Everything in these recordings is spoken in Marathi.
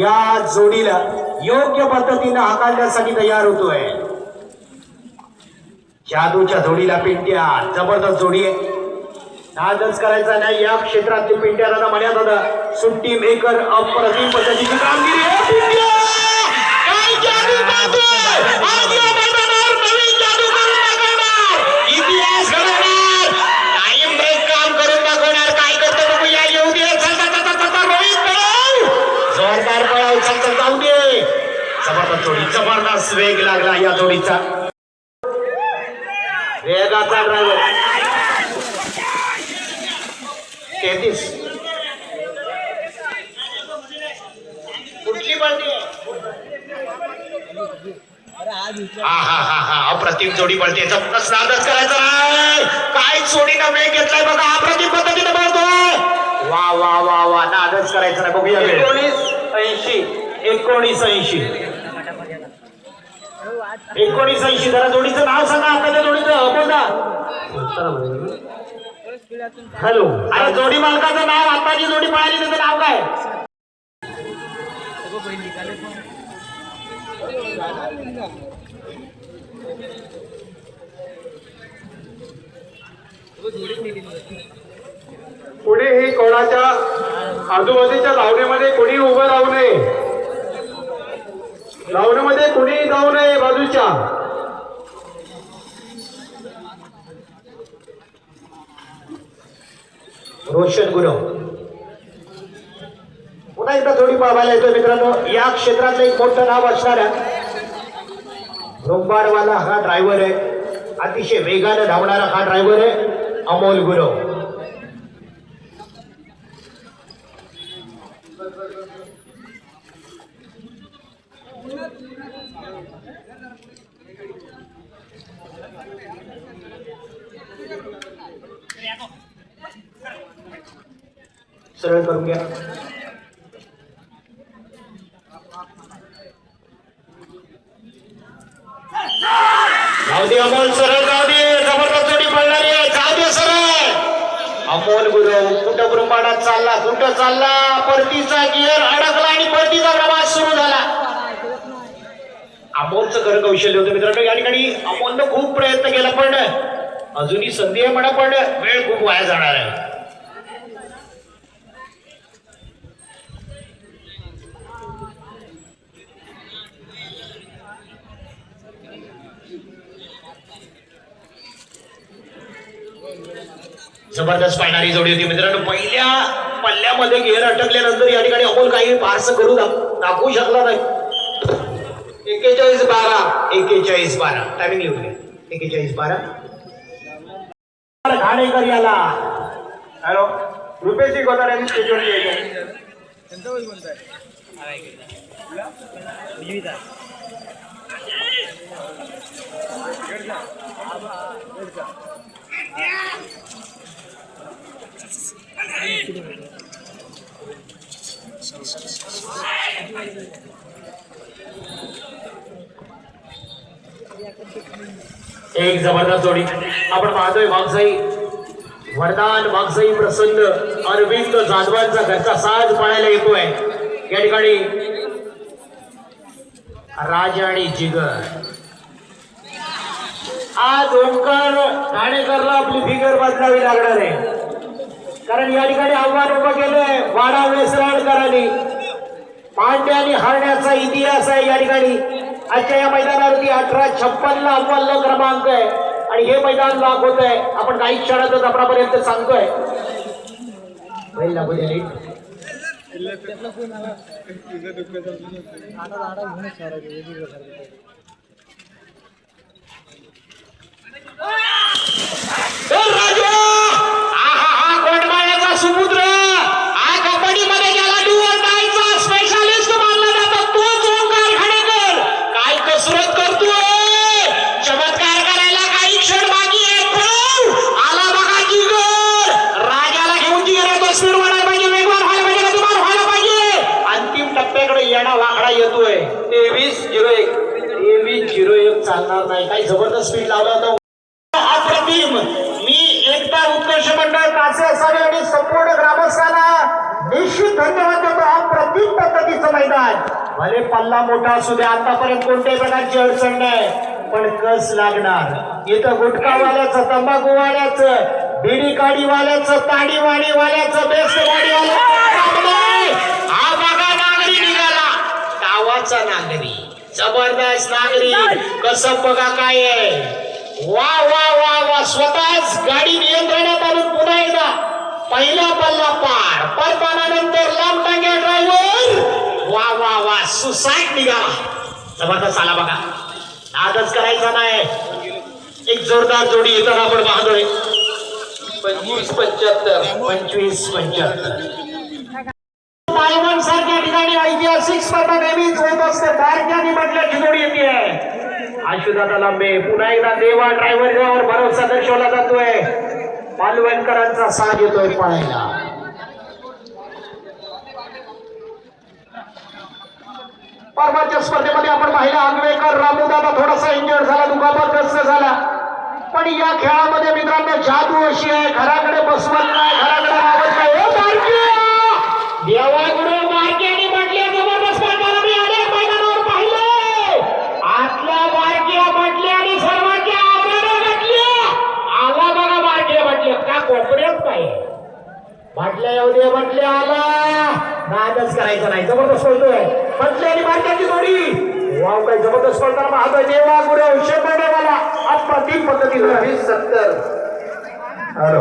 या जोडीला योग्य पद्धतीनं हाताळण्यासाठी तयार होतोय. जादूच्या जोडीला पिंट्या जबरदस्त जोडी आहे. नादच करायचा नाही या क्षेत्रातील पिंट्या दादा म्हणत होता सुट्टी मेकर अप्रतिम पद्धतीची कामगिरी आहे पिंट्या! काय जादू करतोय! आज या मैदानावर नवीन जादू करून दाखवणार! इतिहास घडवणार! कायम ब्रेक काम करून दाखवणार काय करतो बघू या येऊ दे चल, चल, चल, चल, चल, रोहित पळव! जोरदार पळाव चल चल जबरदस्त जोडी जबरदस्त वेग लागला या जोडीचा. वेगाचा ड्रायव्हर तेहतीस. कुठली पार्टी हा हा हा हा अप्रतिम जोडी पडते जबरदस्त नादच करायचा नाही. काय जोडीनं वेग घेतलाय बघा अप्रतिम पद्धतीने पळतोय वा वा वा वा नादच करायचा नाही बघूया. एकोणीस ऐंशी. एकोणीस ऐंशी एकोणीस ऐंशी जरा जोडीचं नाव सांगा आपल्या जोडीचं हो, बोला हॅलो. अरे जोडी मालकाचं नाव आता जी जोडी पळाली त्याचं नाव काय? पुढे हे कोणाच्या आजूबाजूच्या लावणीमध्ये कोणी उभं राहू नये? लावणीमध्ये कुणी जाऊ नये बाजूच्या. रोशन गुरव. पुन्हा एकदा जोडी पाहायला येतो मित्रांनो. या क्षेत्रातलं एक मोठं नाव असणाऱ्या रोंबाडवाला हा ड्रायव्हर आहे. अतिशय वेगानं धावणारा हा ड्रायव्हर आहे. अमोल गुरव. सरळ करून घ्या जाऊ दे अमोल सरळ जाऊ दे. जबरदस्त जोडी पडणारी आहे. जाऊ दे सरळ. अमोल गुरव कुठं ब्रह्मांडात चालला कुठं चालला. परतीचा गिअर अडकला आणि परतीचा प्रवास सुरू झाला. अमोलचं खरं कौशल्य होतं मित्रांनो या ठिकाणी अमोलनं खूप प्रयत्न केला पण अजूनही संधी आहे म्हणा पण वेळ खूप वाया जाणार आहे. जबरदस्त पाहणारी जोडी होती मित्रांनो. पहिल्या पल्ल्यामध्ये गेअर अटकल्यानंतर या ठिकाणी अमोल काही फारसं करू दाखवू शकला नाही. एक्केचाळीस बारा. एकेचाळीस बारा. टायमिंग लिहून घ्या एकेचाळीस बारा. घाणेकर याला. हॅलो. रुपेशी गोदार यांनी स्टेजवर यायचं एक जबरदस्त जोडी. आपण पाहतोय वाघसाई वरदान वाघसाई प्रसन्न. अरविंद जाधवांचा घरचा साज पाहायला येतोय. या ठिकाणी राजा आणि जिगर. आज ओंकार ठाणेकरला आपली फिगर बदलावी लागणार आहे. कारण या ठिकाणी आव्हान उभं केलंय. वाडा वेसराडकरांनी आणि हरण्याचा इतिहास आहे या ठिकाणी. आजच्या या मैदानावरती अठरा छप्पन ला अव्वल क्रमांक आहे. आणि हे मैदान दाखवत होत आहे आपण काही क्षणातच आपणापर्यंत सांगतोय. बैल लागू द्या नीट. ए, राजू! आहा, हा गोंडमाळ्याचा समुद्र हा कबड्डीमध्ये गेला do or die चा स्पेशालिस्ट मानला जातो तोच ओंकार खाडेकर काय कसरत करतोय चमत्कार करायला काही क्षण बाकी आहे पळव! आला बघा जिगर राजाला घेऊन जिगर येतो स्पीड वाढायला पाहिजे वेगवान व्हायला पाहिजे गतिमान व्हायला पाहिजे अंतिम टप्प्याकडे येणा वाकडा येतोय तेवीस झिरो एक तेवीस झिरो एक चालणार नाही. काही जबरदस्त स्पीड लावला होता. अप्रतिम मी एकता उत्कर्ष मंडळ कासे असावे आणि संपूर्ण ग्रामस्थांना निश्चित धन्यवाद देतो. अप्रतिम पद्धतीचं मैदान. भले पल्ला मोठा असू दे आतापर्यंत कोणत्याही प्रकारची अडचण नाही पण कस लागणार? इथं गुटखावाल्याचं तंबाखूवाल्याचं बिडी काडीवाल्याचं ताडीवाडीवाल्याचं बेस्ट वाल्याचं हा बघा नागरी निघाला. गावाचा नागरी. जबरदस्त नागरी. कसं बघा काय आहे? वा वा वा वा. स्वतःच गाडी नियंत्रणात आणून पुन्हा एकदा पहिला पल्ला पार. परतानानंतर लांब टांग्या ड्रायव्हर वा वा वा. सुसाईड निघाला जबरदस्त आला बघा. नादच करायचा नाही. एक जोरदार जोडी येताना आपण पाहतोय. पंचवीस पंच्याहत्तर. पंचवीस पंच्याहत्तर. तायवान सारख्या ठिकाणी ऐतिहासिक स्पर्धा नेहमीच होत असते बारक्याने म्हटल्या जोडी येते. आशुदादा लांबे पुन्हा एकदा देवा ड्रायव्हरवर भरोसा दर्शवला जातोय. पालवणकरांचा साथ येतोय पळायला परवाच्या स्पर्धेमध्ये आपण पाहिलं आंगवेकर रामूदादा थोडासा इंजर्ड झाला दुखापतग्रस्त झाला. पण या खेळामध्ये मित्रांनो जादू अशी आहे घराकडे बसवत नाही घराकडे राहत नाही. देवाकडे बारक्याने म्हटले जबरदस्त प्रकारे मी अनेक मैदानावर पाहिले. आतल्या बारक्या म्हटले आणि सर्वांच्या आवडे आला बघा बारक्या म्हटले का कोपऱ्यात काय? म्हटल्या येऊ दे म्हटले आला. नादच करायचं नाही. जबरदस्त बोलतोय म्हटले आणि बारक्याची जोडी. वाव काय जबरदस्त पडताना पाहतोय. देवा गुरु शेपडेवाला अप्रतिम पद्धतीनं वीस सत्तर. हॅलो.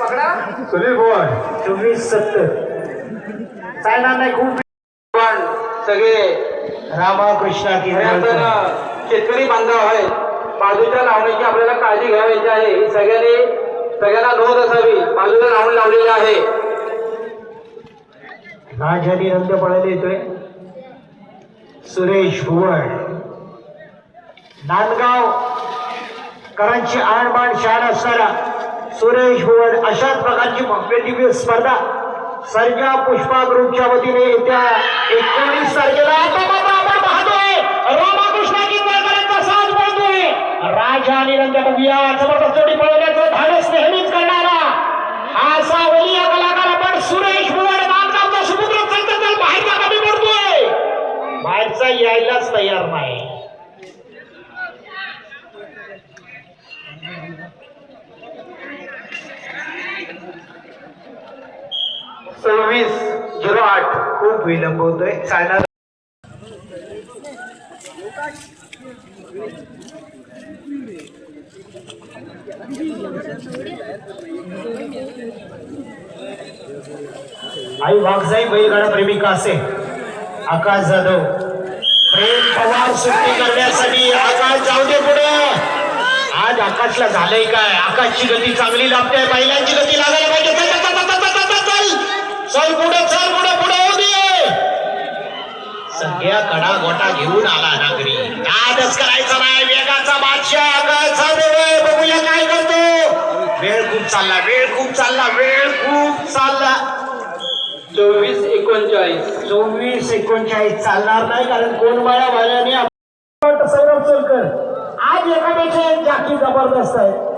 पकडा. सुनील भवन चोवीस सत्तर. चालणार नाही खूप पण सगळे. रामकृष्ण शेतकरी बांधव आहेत. बाजूच्या लावणीची आपल्याला काळजी घ्यावायची आहे. ही सगळ्यांनी सगळ्यांना नोंद असावी. बाजूला लावणी लावलेली आहे. राजानी रंग पळायला येतोय. सुरेश भुवड नांदगाव करांची आणबाण शाण असणारा सुरेश भुवड अशाच प्रकारची भव्य दिव्य स्पर्धा सर्जा पुष्पा ग्रुपच्या वतीने येत्या एकोणीस तारखेला तो मात्र आपण पाहतोय. रामाकृष्ण करण्याचा साथ पळतोय राजा आणि रंग बघूया जबरदस्त जोडी पळवण्याचं धाडस नेहमीच करणारा हा असा वलिया कलाकार आपण सुरेश भुवड नांदगावचा सुपुत्र संत बाहेरचा कमी पडतोय बाहेरचा यायलाच तयार नाही. सव्वीस झिरो आठ. खूप विलंब होतोय. चालणार आई वाघजाई बैलगाडा प्रेमिका असे. आकाश जाधव. प्रेम पवार सुट्टी करण्यासाठी आकाश जाऊ दे पुढे. आज आकाशला झालंय काय? आकाशची गती चांगली लागते बैलांची गती लागायला पाहिजे चल, चल, चल, चल, चल, चल, चल. चल पुढे चल पुढे पुढे सगळ्या कडा गोटा घेऊन आला नागरी. नादच करायचा नाही वेगाचा बादशाह बघूया काय करतो. वेळ खूप चालला वेळ खूप चालला वेळ खूप चालला. चोवीस एकोणचाळीस. चोवीस एकोणचाळीस चालणार नाही कारण कोण बाळा आपण सौरभ सोलकर आज एकापेक्षा एक जाती जबरदस्त आहे.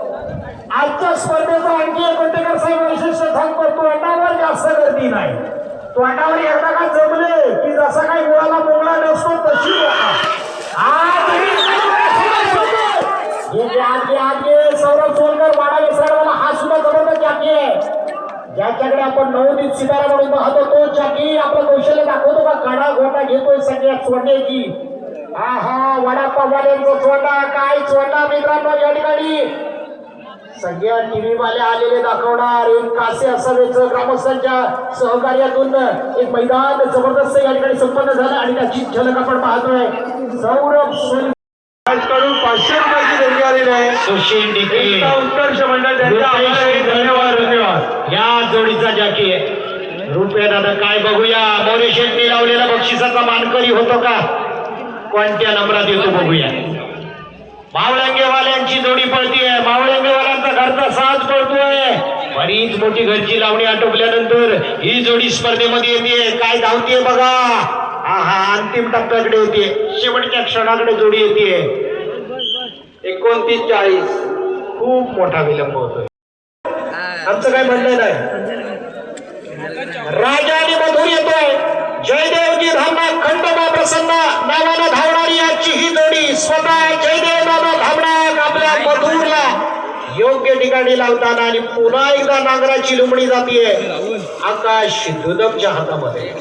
आजच्या स्पर्धेचा आणखी एक कोणतेकर साहेब वैशिष्ट्य सांगतो तोंडावर जास्त गर्दी नाही. तोंडावर एकदा का जमले की जसा काही मुळाला मोगळा नसतो तशी आज हे सौरभ सोलकर बाळा विसरवाला हा सुद्धा जबरदस्त जाती आहे ज्याच्याकडे आपण नवनीत सितारा म्हणून पाहतो तो चाकी आपलं कौशल्य दाखवतो का? काढा घोटा घेतोय सगळ्या चोंड्याची. हा हा वडापाववाल्यांचा चोंडा काय चोंडा मित्रांनो या ठिकाणी? सगळ्या टीव्ही वाले आलेले दाखवणार. एक कासे असावेच ग्रामस्थांच्या सहकार्यातून. एक मैदान जबरदस्त या ठिकाणी संपन्न झालं आणि त्याची झलक आपण पाहतोय. सौरभ सोलकडून पाचशे रुपयाची देणगी आलेली आहे. सुशील एकता उत्कर्ष मंडळ त्यांचा. धन्यवाद धन्यवाद. या जोडीचा जॅकी आहे. रुपये दादा काय बघूया? मोरे शेट्टी लावलेला बक्षिसाचा मानकरी होतो का? कोणत्या नंबरात येतो बघूया. मावळंगेवाल्यांची जोडी पळतीये. मावळंगेवाल्यांचा घरचा साज पळतोय. बरीच मोठी घरची लावणी आटोपल्यानंतर ही जोडी स्पर्धेमध्ये येते काय धावतीये बघा. हा हा अंतिम टप्प्याकडे येते शेवटच्या क्षणाकडे जोडी येते एकोणतीस चाळीस. खूप मोठा विलंब होतोय. आमचं काय म्हणलं नाही. राजा आणि मधुर येतोय. जयदेवजी धामा खंडोबा प्रसन्न नावानं धावणारी आजची ही जोडी स्वतः जयदेव बाबा धावणार आपल्या मधुरला योग्य ठिकाणी लावताना आणि पुन्हा एकदा नांगराची लुमणी जातीये. आकाश दुदमच्या हातामध्ये.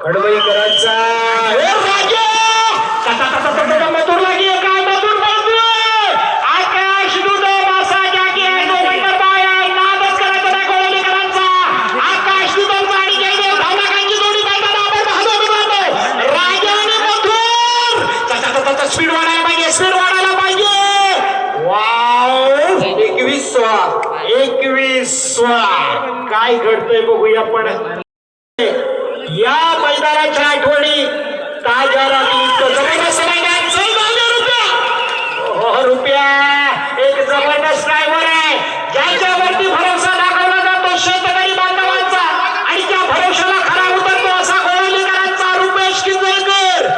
खडबईकरांचा काय घडतंय बघूया आपण या मैदानाच्या आठवणी ताज्या राहतील जबरदस्त मैदान चल जाऊया रुपया हो रुपया एक जबरदस्त ड्रायव्हर आहे ज्याच्यावरती भरोसा दाखवला जातो शेतकरी बांधवांचा आणि त्या भरोशाला खरा उतरतो असा गोळवलीकरांचा रुपेश किंजळकर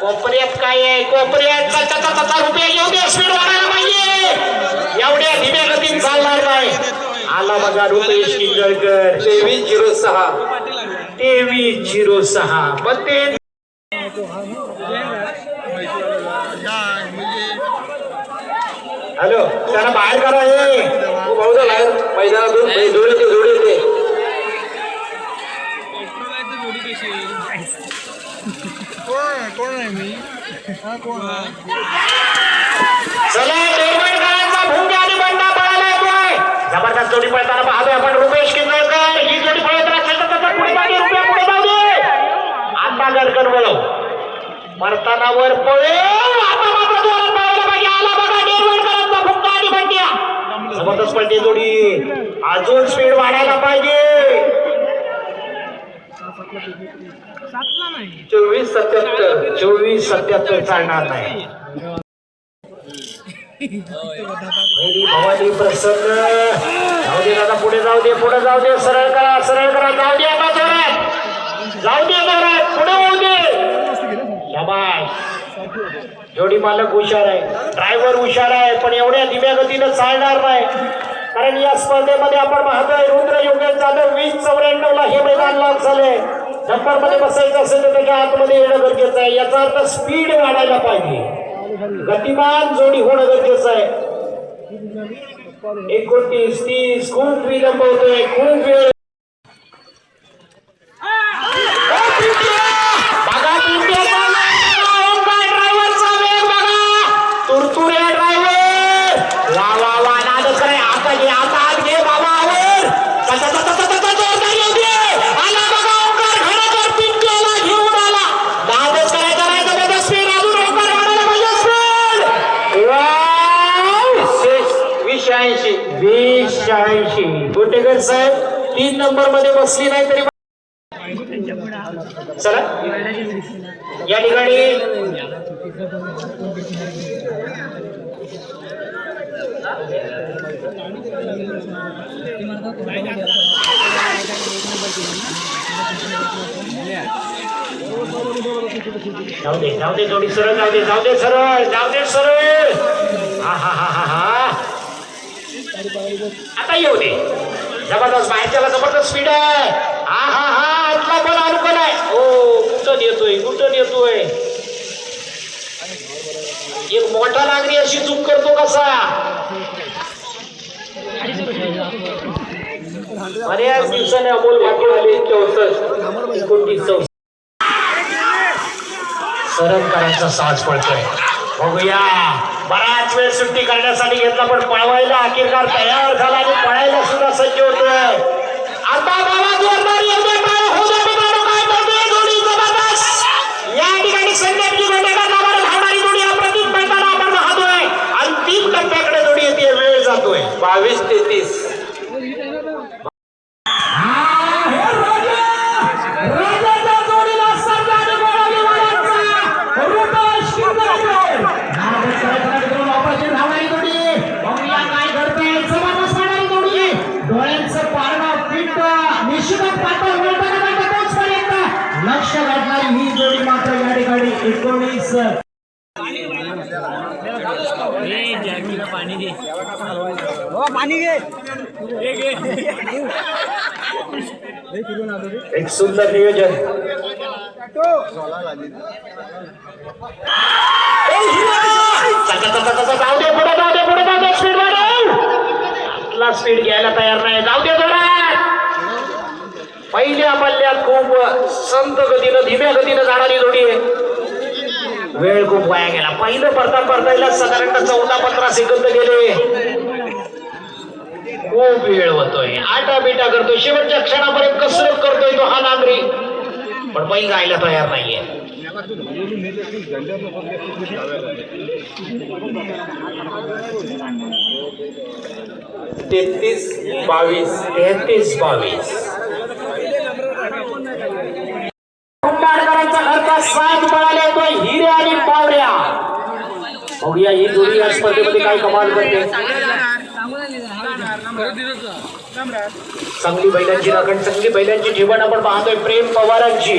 कोपऱ्यात काय आहे कोपऱ्यात चाचा चाचा रुपया येऊ दे स्पीड वाढायला पाहिजे एवढ्या धीम्या गतीत चालणार नाही आला बघा रुपेश किंजळकर तेवीस झिरो सहा. तेवीस झिरो सहा. मग ते हॅलो त्याला बाहेर करा हे. भाऊ बाहेर. मैदानातून. जोडी येते जोडी येते कोण आहे मी? चला जबरदस्त जोडी पळताना पाहतोय आपण रुपेश किंजळकर ही जोडी पळताना असेल पुढे जाऊ दे रुपया पुढे जाऊ दे आता गडकन बोलव मरताना वर पळे. आता मात्र जोरात पळायला पाहिजे. आला बघा निर्माणकारांचा भुंगा आणि बंड्या जबरदस्त पळते जोडी. अजून स्पीड वाढायला पाहिजे. चोवीस सत्याहत्तर चोवीस सत्याहत्तर चालणार नाही. हो, भवानी प्रसन्न. जाऊ दे दादा पुढे जाऊ दे पुढे जाऊ दे. सरळ करा सरळ करा. जाऊ दे आता जाऊ दे जोरात. पुढे होऊ दे. शाबास. जोडी मालक हुशार आहे. ड्रायव्हर हुशार आहे पण एवढ्या धीम्या गतीनं चालणार नाही. कारण या स्पर्धेमध्ये आपण पाहतोय रुद्र योगेश जाधव वीस चौऱ्याण्णव ला हे मैदान लॉक झाले नंबरमध्ये बसायचं असेल तर त्याच्या आतमध्ये येणं गरजेचं आहे. याचा अर्थ स्पीड वाढायला पाहिजे. गतिमान जोडी होणं गरजेचं आहे. एकोणतीस तीस खूप विलंब होतोय खूप वेळ बघा पिंट्याचा वेग बघा, ओंकार ड्रायव्हरचा वेग बघा तुरतुरे ड्रायव्हर वा वा वा नादच करे आता घे आता आत घे बाबा वर तसा तसा तसा तसा जोरदार येऊ दे आला बघा ओंकार घरावर पिंट्याला घेऊन आला नादच करायचा नाही जबरदस्त स्पीड अजून ओंकार वाढायला पाहिजे स्पीड वाव शेष वीस शहाऐंशी वीस शहाऐंशी गोटेकर साहेब तीन नंबरमध्ये बसली नाही तरी चला. या ठिकाणी जाऊ दे जाऊ दे जोडी सरळ जाऊ दे जाऊ दे सरळ जाऊ दे सरळ. हा हा हा हा हा. आता येऊ दे. जबरदस्त बाहेरच्याला जबरदस्त स्पीड आहे. हा हा हा आतला पण अनुकूल आहे. हो कुठं येतोय कुठं येतोय एक मोठा नागरी अशी चूक करतो कसा? बऱ्याच दिवसाने अमोल बाकी आले चौसष्ट एकोणतीस चौसष्ट सरम करायचा साज पडतोय बघूया. बराच वेळ सुट्टी करण्यासाठी घेतला पण पळवायला अखेरकार तयार झाला आणि पळायला सुद्धा सज्ज होतोय. आता बाबा जोरदार या ठिकाणी संदीपची गोटेकर नावानं धावणारी जोडी अप्रतिम मैदान आपण पाहतोय अंतिम टप्प्याकडे जोडी येते वेळ जातोय. बावीस तेहतीस राजाच्या जोडीला सरदार गोळाली वाड्याचा रुपेश किंजळकर. नादच करायचा नाही मित्रांनो, ऑपरेशन धावणारी जोडी. बघूया काय घडतंय. जबरदस्त वाढणारी जोडी. डोळ्यांचं पारणं फिट निश्चितच पातळ मिळताना नाही का तोचपर्यंत लक्ष घातणारी ही जोडी मात्र या ठिकाणी एकोणीस पाणी घे. एक सुंदर नियोजन. चका, चका, चका, जाऊ दे पुढे जाऊ दे पुढे जाऊ दे स्पीड वाढव स्पीड घ्यायला तयार नाही. जाऊ दे पहिल्या मल्ल्यात खूप संत गतीनं धीम्या गतीनं जाणारी जोडी आहे. वेळ खूप वाया गेला. पहिलं परता परतायला साधारणतः चौदा पंधरा सेकंद गेले. खूप वेळ होतोय आटा बिटा करतोय. शेवटच्या क्षणापर्यंत कसरत करतोय तो हा नागरी पण बैल जायला तयार नाहीये. तेहतीस बावीस तेहतीस बावीस. कुंभारकरांचा घरचा साथ पळाला तो हिरे आणि पावऱ्या. बघूया ही जोडी या स्पर्धेमध्ये काय कमाल करते. चांगली बैलांची राखण चांगली बैलांची जीवन आपण पाहतोय प्रेम पवारांची.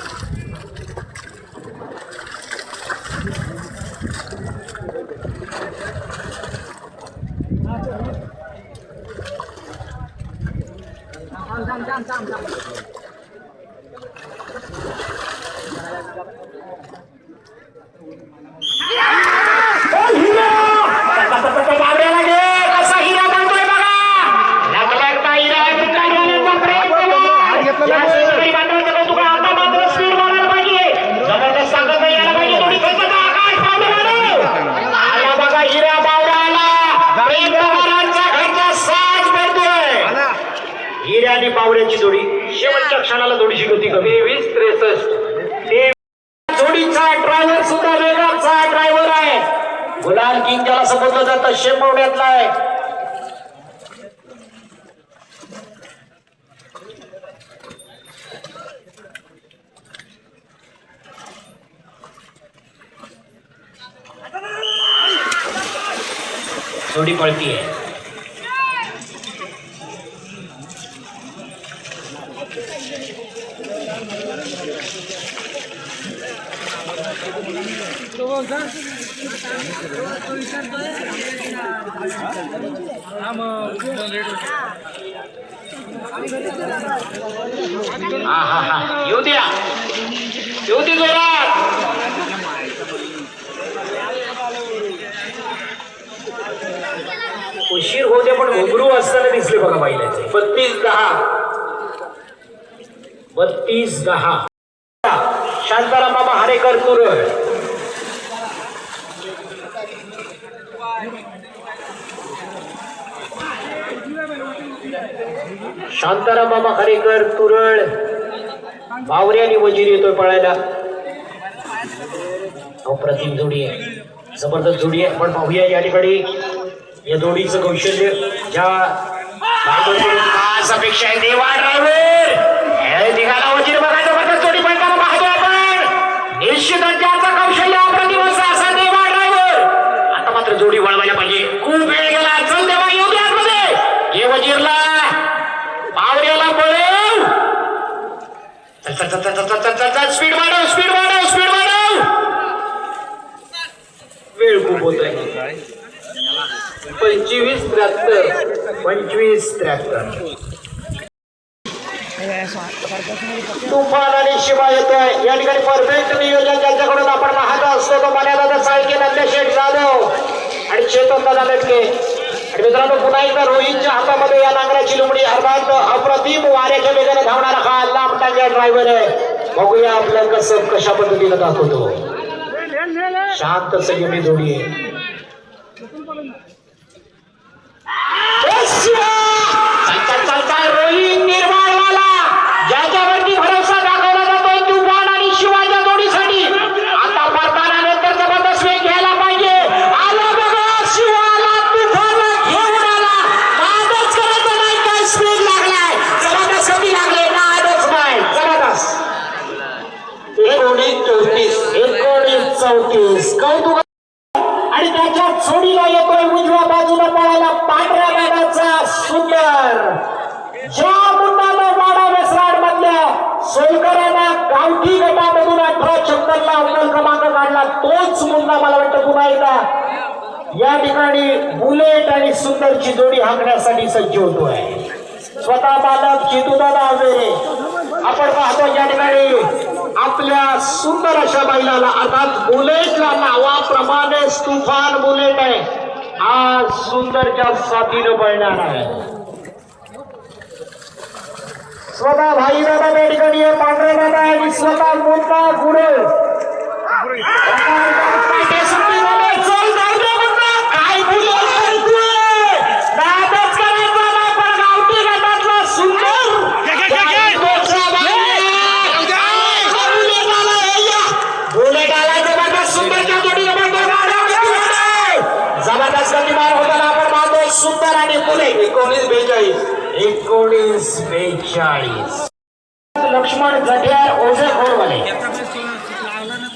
걸기에 आहा योद्या योदी जोरात उशीर होते पण घुंगरू असताना दिसले बघा बैलाचे. बत्तीस दहा. बत्तीस दहा. शांताराम बाबा हारेकर तुरळ शांताराम बाबा हरेकर तुरळ बावरे आणि वजीर येतोय पळायला. अप्रतिम जोडी आहे. जबरदस्त जोडी आहे. आपण पाहूया या ठिकाणी. या दोन्हीचं कौशल्य या आज अपेक्षा आहे. देवा ड्रायव्हर निघाला वजीर बघा जबरदस्त जोडी पडताना पाहतो आपण. निश्चित त्याचं कौशल्य आपला दिवस असा देवा ड्रायव्हर. आता मात्र जोडी वळवायला पाहिजे. खूप वेळ गेला चल देवा येऊ द्या आतमध्ये. ये वजीरला पावऱ्याला पळव चल चल चल चल चल चल चल स्पीड वाढव स्पीड वाढव स्पीड वाढव. वेळ खूप होत आहे पंचवीस त्र्याहत्तर. पंचवीस त्र्याहत्तर. तुफान आणि शिवा येतोय. या ठिकाणी परफेक्ट नियोजन ज्यांच्याकडून आपण पाहत असतो. तो मर्यादा साळके नंदशेठ जाधव आणि चेतन दादा लटके. आणि मित्रांनो पुन्हा एकदा रोहितच्या हातामध्ये या नांगराची लुमडी अर्थात अप्रतिम वाऱ्याच्या वेगाने धावणारा हा लांब टांग्या ड्रायव्हर आहे. बघूया आपल्या कसं कशा पद्धतीनं दाखवतो. शांत संयमी जोडी आहे ए शिवा! चल, चल, चल, चल, रोहित निर्माणवाला ज्याच्यावरती भरोसा दाखवला जातोय तुफान आणि शिवाच्या जोडीसाठी आता परताना नंतर जबरदस्त वेग घ्यायला पाहिजे आला बघा शिवाला तुफान घेऊन आला नादच करायचा नाही काय स्पीड लागला ज्या मुंडानं वाडा वेसराड मधल्या सोयकरांना गावठी गटामधून अठरा छप्पनला अव्वल क्रमांक काढला तोच मुन्ना मला वाटतं पुन्हा एकदा. या ठिकाणी बुलेट आणि सुंदरची जोडी हाकण्यासाठी सज्ज होतोय. स्वतः बालक चेतुदादा हजेरे. आपण पाहतो या ठिकाणी आपल्या सुंदर अशा बैलाला अर्थात बुलेटला नावाप्रमाणे तुफान बुलेट आहे. आज सुंदरच्या साथीनं पळणार आहे. स्वतः भाई दादा या ठिकाणी पांढरे दादा आणि स्वतः मोठा गुरु एकोणीस बेचाळीस एकोणीस बेचाळीस लक्ष्मण जठ्यार ओझे खोडवाले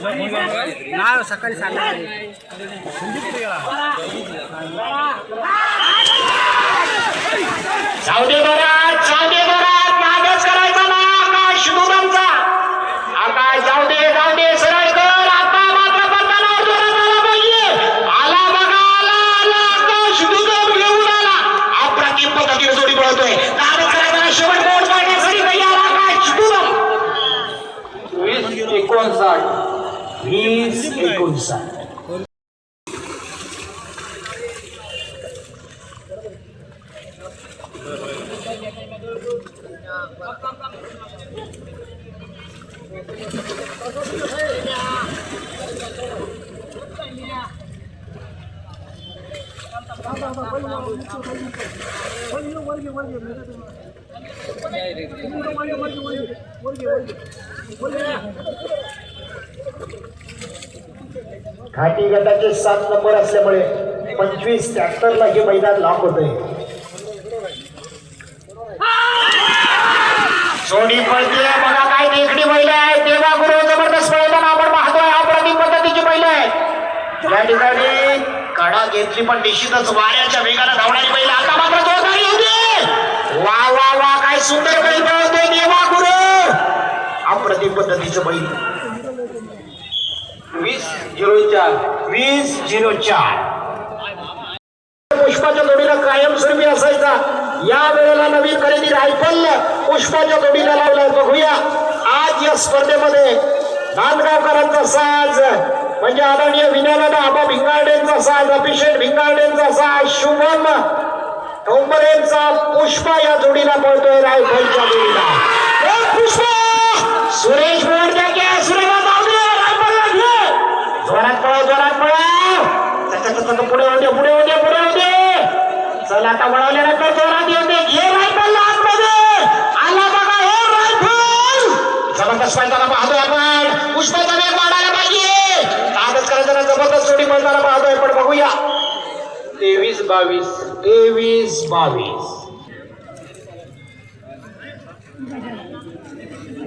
ना सकाळी सांगितलं जाऊ दे बरात जाऊ दे बरात नादच करायचा ना आकाश दुदमचा आकाश जाऊ दे जाऊ दे सरळ कर आता मात्र पडताना जोरात आला पाहिजे आला बघा आला आला आकाश दुदम घेऊन आला अप्रतिम पद्धतीने जोडी पळतोय नादच करायचा ना शेवट बोट पाडण्यासाठी तयार आकाश दुदम वीस एकोणसाठ वीस एकोणसाठ घाटी गटाचे सात नंबर असल्यामुळे पंचवीस ट्रॅक्टरला हे मैदान लांब होत सोडी पळते बघा काय देखणी बैल आहे. देवा गुरु जबरदस्त मैदान आपण पाहतोय. अप्रतिम पद्धतीची बैल आहे. या ठिकाणी कडा घेतली पण निश्चितच वाऱ्याच्या वेगाला धावणारी बैल. आता मात्र जोरदारी होते. वा वा वा काय सुंदर बैल पळवते देवा गुरु. अप्रतिम पद्धतीचं बैल. वीस झिरो चार वीस झिरो चार. पुष्पाच्या जोडीला कायमस्वरूपी असायचा. या वेळेला नवीन खरेदी रायफल पुष्पाच्या जोडीला लावलाय. बघूया. आज या स्पर्धेमध्ये नांदगावकरांचा साज म्हणजे आदरणीय विनोदादा आबा भिंगार्डेंचा साज अभिषेक भिंगार्डेंचा साज शुभम ठोंबरेंचा पुष्पा या जोडीला पळतोय रायफलच्या जोडीला. पुष्पा! सुरेश बोर्डच्या घ्या सुरेश जाऊ दे रायफलला घे जोरात पळा जोरात पळा त्याच्या त्याच्या पुढे होते पुढे होते पुढे होते चल आता वळवल्यानंतर जोरात येऊ दे. घे रायफल आतमध्ये. आला बघा हे रायफल. जबरदस्त पळताना पाहतोय आपण. पुष्पाचा वेग वाढायला पाहिजे. आजच करायचं जबरदस्त जोडी पळताना पाहतोय पण बघूया. तेवीस बावीस तेवीस बावीस.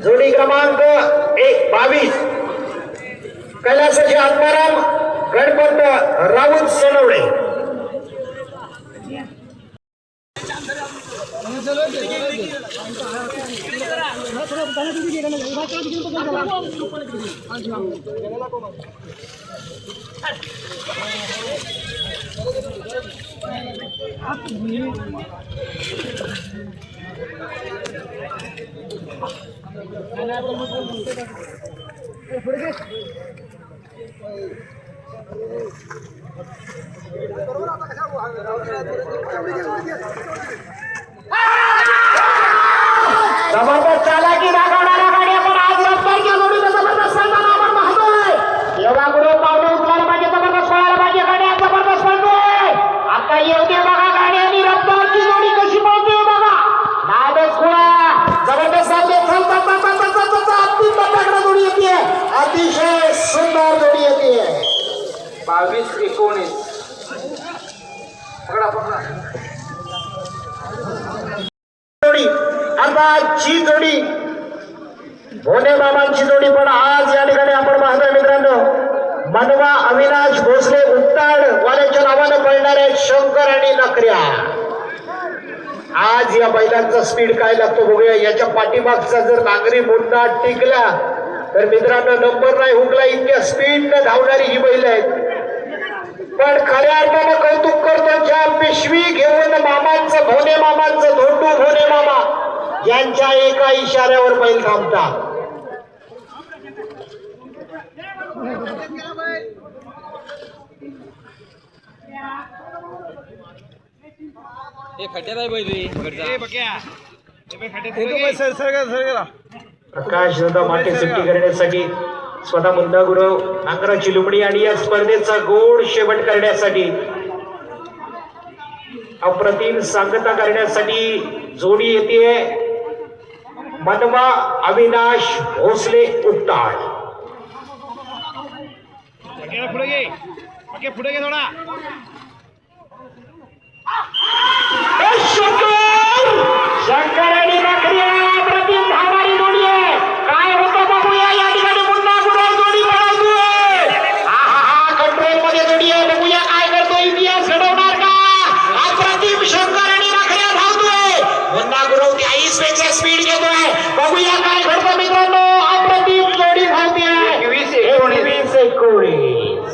जोडी क्रमांक एक बावीस. कैलासाचे आत्माराम. गणपत राऊत सोनवडे चालाकी दाखवणाऱ्या जोडी बाबांची जोडी पण आज या ठिकाणी आपण पाहतोय मित्रांनो. मनवा अविनाश भोसले उत्ताड वाल्याच्या नावानं पळणारे शंकर आणि नकऱ्या. आज या बैलांचा स्पीड काय लागतो बघूया. याच्या पाठीमागचा जर नांगरी मुन्ना टिकला तर मित्रांनो नंबर नाही हुकला इतक्या स्पीडनं धावणारी ही बैल आहेत. पण खऱ्या अर्थानं कौतुक करतो ज्या पिशवी घेऊन मामांचं भोने मामांचं धोंडू भोने मामा यांच्या एका इशाऱ्यावर बैल थांबतात. हे खड्ड्यात आहे बैल ए बक्या ए प्रकाश दादा माटे सुट्टी करण्यासाठी स्वतः मुंदा गुरव नांगराची लुमडी आणि या स्पर्धेचा गोड शेवट करण्यासाठी अप्रतिम सांगता करण्यासाठी जोडी येते मनवा अविनाश भोसले उपटाळ पुढे घे पुढे घे. थोडा. शंकर! आणि नखऱ्या अप्रतिम धावणारी जोडी आहे काय होतं बघूया या ठिकाणी पुन्हा गुरव जोडी पळवतोय हा हा हा कंट्रोलमध्ये जोडी आहे बघूया काय करतो इतिहास घडवणार का अप्रतिम शंकर आणि नखऱ्या धावतोय पुन्हा गुरव ती आईसपेक्षा स्पीड घेतोय बघूया काय घडतं मित्रांनो. अप्रतिम जोडी धावते एकवीस एकोणीस. एकोणीस.